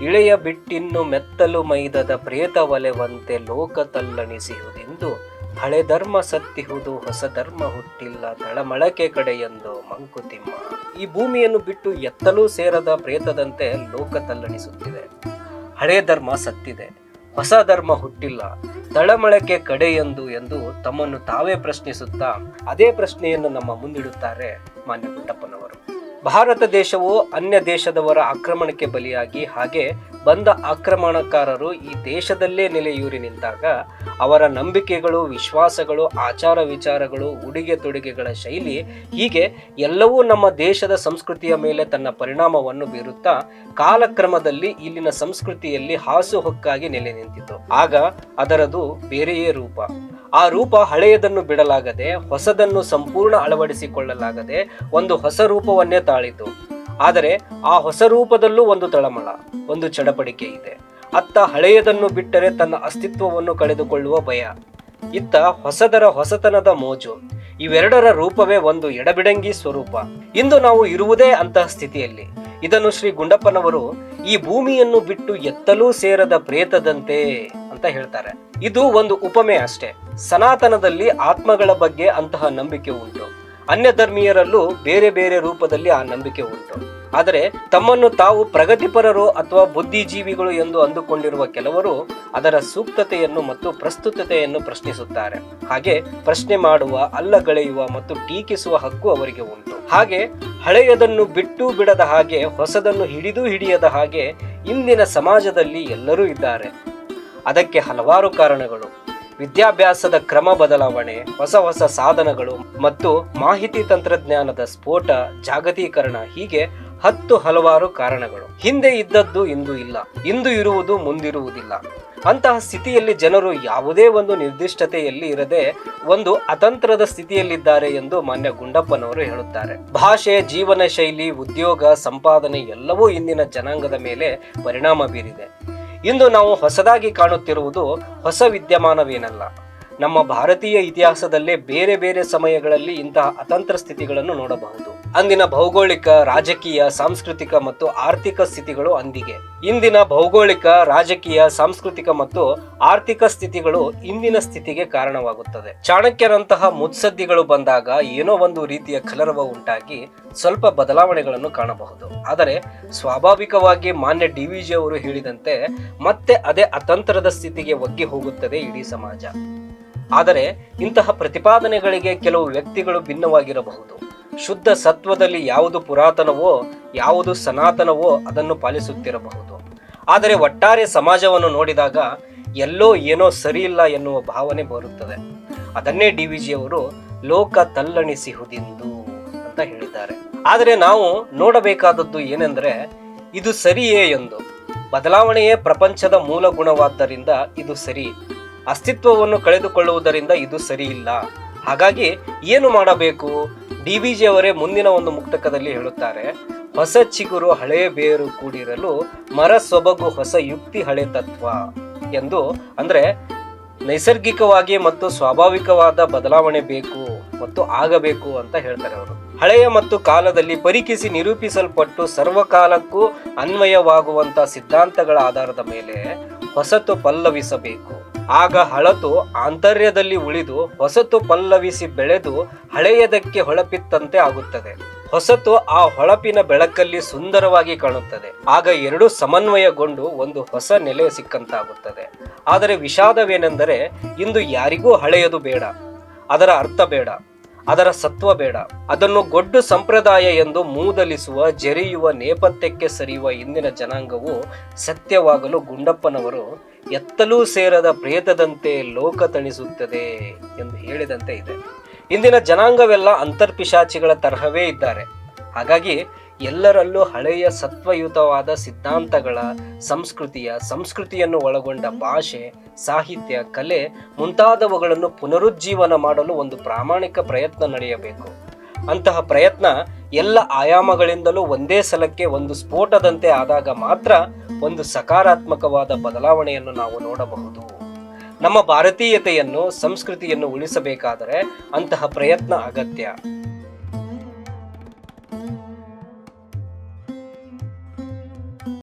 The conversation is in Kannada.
ಇಳೆಯ ಬಿಟ್ಟಿನ್ನು ಮೆತ್ತಲು ಮೈದದ ಪ್ರೇತ ಒಲೆವಂತೆ ಲೋಕ ತಲ್ಲಣಿಸಿಹುದೆಂದು ಹಳೆ ಧರ್ಮ ಸತ್ತಿಹುದು, ಹೊಸ ಧರ್ಮ ಹುಟ್ಟಿಲ್ಲ, ತಳಮಳಕೆ ಎಂದು ಮಂಕುತಿಮ್ಮ. ಈ ಭೂಮಿಯನ್ನು ಬಿಟ್ಟು ಎತ್ತಲೂ ಸೇರದ ಪ್ರೇತದಂತೆ ಲೋಕ ತಲ್ಲಣಿಸುತ್ತಿದೆ ಹಳೆ ಧರ್ಮ ಸತ್ತಿದೆ. ಹೊಸ ಧರ್ಮ ಹುಟ್ಟಿಲ್ಲ. ತಳಮಳಕೆ ಕಡೆ ಎಂದು ತಮ್ಮನ್ನು ತಾವೇ ಪ್ರಶ್ನಿಸುತ್ತಾ, ಅದೇ ಪ್ರಶ್ನೆಯನ್ನು ನಮ್ಮ ಮುಂದಿಡುತ್ತಾರೆ ಮಾನ್ಯ ಗುಂಡಪ್ಪನವರು ಭಾರತ ದೇಶವು ಅನ್ಯ ದೇಶದವರ ಆಕ್ರಮಣಕ್ಕೆ ಬಲಿಯಾಗಿ ಹಾಗೆ ಬಂದ ಆಕ್ರಮಣಕಾರರು ಈ ದೇಶದಲ್ಲೇ ನೆಲೆಯೂರಿ ನಿಂತಾಗ ಅವರ ನಂಬಿಕೆಗಳು, ವಿಶ್ವಾಸಗಳು, ಆಚಾರ ವಿಚಾರಗಳು, ಉಡುಗೆ ತೊಡುಗೆಗಳ ಶೈಲಿ ಹೀಗೆ ಎಲ್ಲವೂ ನಮ್ಮ ದೇಶದ ಸಂಸ್ಕೃತಿಯ ಮೇಲೆ ತನ್ನ ಪರಿಣಾಮವನ್ನು ಬೀರುತ್ತಾ ಕಾಲಕ್ರಮದಲ್ಲಿ ಇಲ್ಲಿನ ಸಂಸ್ಕೃತಿಯಲ್ಲಿ ಹಾಸುಹೊಕ್ಕಾಗಿ ನೆಲೆ ನಿಂತಿತು ಆಗ ಅದರದು ಬೇರೆಯೇ ರೂಪ. ಆ ರೂಪ ಹಳೆಯದನ್ನು ಬಿಡಲಾಗದೆ ಹೊಸದನ್ನು ಸಂಪೂರ್ಣ ಅಳವಡಿಸಿಕೊಳ್ಳಲಾಗದೆ ಒಂದು ಹೊಸ ರೂಪವನ್ನೇ ತಾಳಿತು. ಆದರೆ ಆ ಹೊಸ ರೂಪದಲ್ಲೂ ಒಂದು ತಳಮಳ, ಒಂದು ಚಡಪಡಿಕೆ ಇದೆ. ಅತ್ತ ಹಳೆಯದನ್ನು ಬಿಟ್ಟರೆ ತನ್ನ ಅಸ್ತಿತ್ವವನ್ನು ಕಳೆದುಕೊಳ್ಳುವ ಭಯ. ಇತ್ತ ಹೊಸದರ ಹೊಸತನದ ಮೋಜು. ಇವೆರಡರ ರೂಪವೇ ಒಂದು ಎಡಬಿಡಂಗಿ ಸ್ವರೂಪ. ಇಂದು ನಾವು ಇರುವುದೇ ಅಂತಹ ಸ್ಥಿತಿಯಲ್ಲಿ. ಇದನ್ನು ಶ್ರೀ ಗುಂಡಪ್ಪನವರು ಈ ಭೂಮಿಯನ್ನು ಬಿಟ್ಟು ಎತ್ತಲೂ ಸೇರದ ಪ್ರೇತದಂತೆ ಅಂತ ಹೇಳ್ತಾರೆ. ಇದು ಒಂದು ಉಪಮೆ ಅಷ್ಟೇ. ಸನಾತನದಲ್ಲಿ ಆತ್ಮಗಳ ಬಗ್ಗೆ ಅಂತಹ ನಂಬಿಕೆ ಉಂಟು. ಅನ್ಯ ಧರ್ಮೀಯರಲ್ಲೂ ಬೇರೆ ಬೇರೆ ರೂಪದಲ್ಲಿ ಆ ನಂಬಿಕೆ ಉಂಟು. ಆದರೆ ತಮ್ಮನ್ನು ತಾವು ಪ್ರಗತಿಪರರು ಅಥವಾ ಬುದ್ಧಿಜೀವಿಗಳು ಎಂದು ಅಂದುಕೊಂಡಿರುವ ಕೆಲವರು ಅದರ ಸೂಕ್ತತೆಯನ್ನು ಮತ್ತು ಪ್ರಸ್ತುತತೆಯನ್ನು ಪ್ರಶ್ನಿಸುತ್ತಾರೆ. ಹಾಗೆ ಪ್ರಶ್ನೆ ಮಾಡುವ ಅಲ್ಲಗಳೆಯುವ ಮತ್ತು ಟೀಕಿಸುವ ಹಕ್ಕು ಅವರಿಗೆ ಉಂಟು. ಹಾಗೆ ಹಳೆಯದನ್ನು ಬಿಟ್ಟು ಬಿಡದ ಹಾಗೆ ಹೊಸದನ್ನು ಹಿಡಿದು ಹಿಡಿಯದ ಹಾಗೆ ಇಂದಿನ ಸಮಾಜದಲ್ಲಿ ಎಲ್ಲರೂ ಇದ್ದಾರೆ. ಅದಕ್ಕೆ ಹಲವಾರು ಕಾರಣಗಳು. ವಿದ್ಯಾಭ್ಯಾಸದ ಕ್ರಮ ಬದಲಾವಣೆ, ಹೊಸ ಹೊಸ ಸಾಧನಗಳು ಮತ್ತು ಮಾಹಿತಿ ತಂತ್ರಜ್ಞಾನದ ಸ್ಫೋಟ, ಜಾಗತೀಕರಣ ಹೀಗೆ ಹತ್ತು ಹಲವಾರು ಕಾರಣಗಳು. ಹಿಂದೆ ಇದ್ದದ್ದು ಇಂದು ಇಲ್ಲ. ಇಂದು ಇರುವುದು ಮುಂದಿರುವುದಿಲ್ಲ. ಅಂತಹ ಸ್ಥಿತಿಯಲ್ಲಿ ಜನರು ಯಾವುದೇ ಒಂದು ನಿರ್ದಿಷ್ಟತೆಯಲ್ಲಿ ಇರದೆ ಒಂದು ಅತಂತ್ರದ ಸ್ಥಿತಿಯಲ್ಲಿದ್ದಾರೆ ಎಂದು ಮಾನ್ಯ ಗುಂಡಪ್ಪನವರು ಹೇಳುತ್ತಾರೆ. ಭಾಷೆ ಜೀವನ ಶೈಲಿ ಉದ್ಯೋಗ, ಸಂಪಾದನೆ ಎಲ್ಲವೂ ಇಂದಿನ ಜನಾಂಗದ ಮೇಲೆ ಪರಿಣಾಮ ಬೀರಿದೆ. ಇಂದು ನಾವು ಹೊಸದಾಗಿ ಕಾಣುತ್ತಿರುವುದು ಹೊಸ ವಿದ್ಯಮಾನವೇನಲ್ಲ. ನಮ್ಮ ಭಾರತೀಯ ಇತಿಹಾಸದಲ್ಲೇ ಬೇರೆ ಬೇರೆ ಸಮಯಗಳಲ್ಲಿ ಇಂತಹ ಅತಂತ್ರ ಸ್ಥಿತಿಗಳನ್ನು ನೋಡಬಹುದು. ಅಂದಿನ ಭೌಗೋಳಿಕ, ರಾಜಕೀಯ, ಸಾಂಸ್ಕೃತಿಕ ಮತ್ತು ಆರ್ಥಿಕ ಸ್ಥಿತಿಗಳು ಅಂದಿಗೆ. ಇಂದಿನ ಭೌಗೋಳಿಕ, ರಾಜಕೀಯ, ಸಾಂಸ್ಕೃತಿಕ ಮತ್ತು ಆರ್ಥಿಕ ಸ್ಥಿತಿಗಳು ಇಂದಿನ ಸ್ಥಿತಿಗೆ ಕಾರಣವಾಗುತ್ತದೆ. ಚಾಣಕ್ಯರಂತಹ ಮುತ್ಸದ್ದಿಗಳು ಬಂದಾಗ ಏನೋ ಒಂದು ರೀತಿಯ ಕಲರವ ಉಂಟಾಗಿ ಸ್ವಲ್ಪ ಬದಲಾವಣೆಗಳನ್ನು ಕಾಣಬಹುದು. ಆದರೆ ಸ್ವಾಭಾವಿಕವಾಗಿ ಮಾನ್ಯ ಡಿ ವಿ ಜಿ ಅವರು ಹೇಳಿದಂತೆ ಮತ್ತೆ ಅದೇ ಅತಂತ್ರದ ಸ್ಥಿತಿಗೆ ಒಗ್ಗಿ ಹೋಗುತ್ತದೆ ಇಡೀ ಸಮಾಜ. ಆದರೆ ಇಂತಹ ಪ್ರತಿಪಾದನೆಗಳಿಗೆ ಕೆಲವು ವ್ಯಕ್ತಿಗಳು ಭಿನ್ನವಾಗಿರಬಹುದು. ಶುದ್ಧ ಸತ್ವದಲ್ಲಿ ಯಾವುದು ಪುರಾತನವೋ, ಯಾವುದು ಸನಾತನವೋ ಅದನ್ನು ಪಾಲಿಸುತ್ತಿರಬಹುದು. ಆದರೆ ಒಟ್ಟಾರೆ ಸಮಾಜವನ್ನು ನೋಡಿದಾಗ ಎಲ್ಲೋ ಏನೋ ಸರಿಯಿಲ್ಲ ಎನ್ನುವ ಭಾವನೆ ಬರುತ್ತದೆ. ಅದನ್ನೇ ಡಿ ವಿ ಜಿಯವರು ಲೋಕ ತಲ್ಲಣಿಸಿಹುದೆಂದು ಅಂತ ಹೇಳಿದ್ದಾರೆ. ಆದರೆ ನಾವು ನೋಡಬೇಕಾದದ್ದು ಏನೆಂದರೆ, ಇದು ಸರಿಯೇ ಎಂದು. ಬದಲಾವಣೆಯೇ ಪ್ರಪಂಚದ ಮೂಲ ಗುಣವಾದ್ದರಿಂದ ಇದು ಸರಿ. ಅಸ್ತಿತ್ವವನ್ನು ಕಳೆದುಕೊಳ್ಳುವುದರಿಂದ ಇದು ಸರಿಯಿಲ್ಲ. ಹಾಗಾಗಿ ಏನು ಮಾಡಬೇಕು? ಡಿ ವಿ ಜಿ ಅವರೇ ಮುಂದಿನ ಒಂದು ಮುಕ್ತಕದಲ್ಲಿ ಹೇಳುತ್ತಾರೆ, ಹೊಸ ಚಿಗುರು ಹಳೆಯ ಬೇರು ಕೂಡಿರಲು ಮರ ಸೊಬಗು ಹೊಸ ಯುಕ್ತಿ ಹಳೆ ತತ್ವ ಎಂದು ಅಂದ್ರೆ ನೈಸರ್ಗಿಕವಾಗಿ ಮತ್ತು ಸ್ವಾಭಾವಿಕವಾದ ಬದಲಾವಣೆ ಬೇಕು ಮತ್ತು ಆಗಬೇಕು ಅಂತ ಹೇಳ್ತಾರೆ ಅವರು. ಹಳೆಯ ಮತ್ತು ಕಾಲದಲ್ಲಿ ಪರೀಕ್ಷಿಸಿ ನಿರೂಪಿಸಲ್ಪಟ್ಟು ಸರ್ವಕಾಲಕ್ಕೂ ಅನ್ವಯವಾಗುವಂತ ಸಿದ್ಧಾಂತಗಳ ಆಧಾರದ ಮೇಲೆ ಹೊಸತು ಪಲ್ಲವಿಸಬೇಕು. ಆಗ ಹಳತು ಆಂತರ್ಯದಲ್ಲಿ ಉಳಿದು ಹೊಸತು ಪಲ್ಲವಿಸಿ ಬೆಳೆದು ಹಳೆಯದಕ್ಕೆ ಹೊಳಪಿತ್ತಂತೆ ಆಗುತ್ತದೆ. ಹೊಸತು ಆ ಹೊಳಪಿನ ಬೆಳಕಲ್ಲಿ ಸುಂದರವಾಗಿ ಕಾಣುತ್ತದೆ. ಆಗ ಎರಡು ಸಮನ್ವಯಗೊಂಡು ಒಂದು ಹೊಸ ನೆಲೆ ಸಿಕ್ಕಂತಾಗುತ್ತದೆ. ಆದರೆ ವಿಷಾದವೇನೆಂದರೆ ಇಂದು ಯಾರಿಗೂ ಹಳೆಯದು ಬೇಡ. ಅದರ ಅರ್ಥ ಬೇಡ. ಅದರ ಸತ್ವ ಬೇಡ. ಅದನ್ನು ಗೊಡ್ಡು ಸಂಪ್ರದಾಯ ಎಂದು ಮೂದಲಿಸುವ, ಜರಿಯುವ ನೇಪಥ್ಯಕ್ಕೆ ಸರಿಯುವ ಇಂದಿನ ಜನಾಂಗವು ಸತ್ಯವಾಗಲು ಗುಂಡಪ್ಪನವರು ಎತ್ತಲೂ ಸೇರದ ಪ್ರೇತದಂತೆ ಲೋಕ ತಣಿಸುತ್ತದೆ ಎಂದು ಹೇಳಿದಂತೆ ಇದೆ. ಇಂದಿನ ಜನಾಂಗವೆಲ್ಲ ಅಂತರ್ಪಿಶಾಚಿಗಳ ತರಹವೇ ಇದ್ದಾರೆ. ಹಾಗಾಗಿ ಎಲ್ಲರಲ್ಲೂ ಹಳೆಯ ಸತ್ವಯುತವಾದ ಸಿದ್ಧಾಂತಗಳ ಸಂಸ್ಕೃತಿಯ, ಸಂಸ್ಕೃತಿಯನ್ನು ಒಳಗೊಂಡ ಭಾಷೆ, ಸಾಹಿತ್ಯ, ಕಲೆ ಮುಂತಾದವುಗಳನ್ನು ಪುನರುಜ್ಜೀವನ ಮಾಡಲು ಒಂದು ಪ್ರಾಮಾಣಿಕ ಪ್ರಯತ್ನ ನಡೆಯಬೇಕು. ಅಂತಹ ಪ್ರಯತ್ನ ಎಲ್ಲ ಆಯಾಮಗಳಿಂದಲೂ ಒಂದೇ ಸಲಕ್ಕೆ ಒಂದು ಸ್ಫೋಟದಂತೆ ಆದಾಗ ಮಾತ್ರ ಒಂದು ಸಕಾರಾತ್ಮಕವಾದ ಬದಲಾವಣೆಯನ್ನು ನಾವು ನೋಡಬಹುದು. ನಮ್ಮ ಭಾರತೀಯತೆಯನ್ನು, ಸಂಸ್ಕೃತಿಯನ್ನು ಉಳಿಸಬೇಕಾದರೆ ಅಂತಹ ಪ್ರಯತ್ನ ಅಗತ್ಯ.